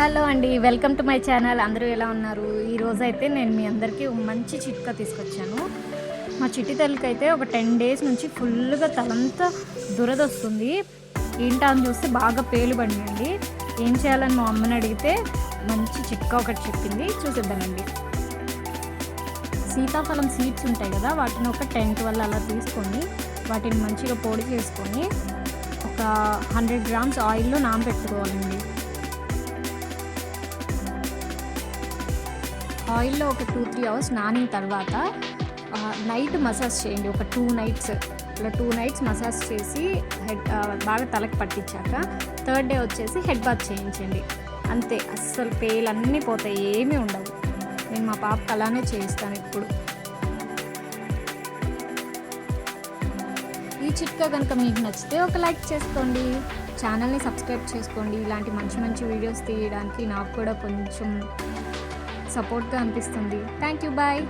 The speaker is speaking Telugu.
హలో అండి వెల్కమ్ టు మై ఛానల్. అందరూ ఎలా ఉన్నారు? ఈరోజు అయితే నేను మీ అందరికీ మంచి చిట్కా తీసుకొచ్చాను. మా చిట్టి తల్లికైతే ఒక టెన్ డేస్ నుంచి ఫుల్గా తలంతా దురద వస్తుంది ఏంటా అని చూస్తే బాగా పేలు పడినాయండి. ఏం చేయాలని మా అమ్మని అడిగితే మంచి చిట్కా ఒకటి చెప్పింది. చూసిద్దామండి. సీతాఫలం సీడ్స్ ఉంటాయి కదా వాటిని ఒక టెన్ ట్వెల్వ్ అలా తీసుకొని వాటిని మంచిగా పొడి చేసుకొని ఒక హండ్రెడ్ గ్రామ్స్ ఆయిల్లో నానబెట్టుకోవాలండి. ఆయిల్లో ఒక టూ త్రీ అవర్స్ నానిన తర్వాత నైట్ మసాజ్ చేయండి. ఒక టూ నైట్స్ ఇలా టూ నైట్స్ మసాజ్ చేసి హెడ్ బాగా తలకి పట్టించాక థర్డ్ డే వచ్చేసి హెడ్ బాత్ చేయించండి. అంతే అస్సలు పేలు అన్నీ పోతాయి ఏమీ ఉండవు. నేను మా పాపకు అలానే చేయిస్తాను ఇప్పుడు. ఈ చిట్కా కనుక మీకు నచ్చితే ఒక లైక్ చేసుకోండి. ఛానల్ని సబ్స్క్రైబ్ చేసుకోండి. ఇలాంటి మంచి మంచి వీడియోస్ తీయడానికి నాకు కూడా కొంచెం సపోర్ట్గా అనిపిస్తుంది. Thank you bye.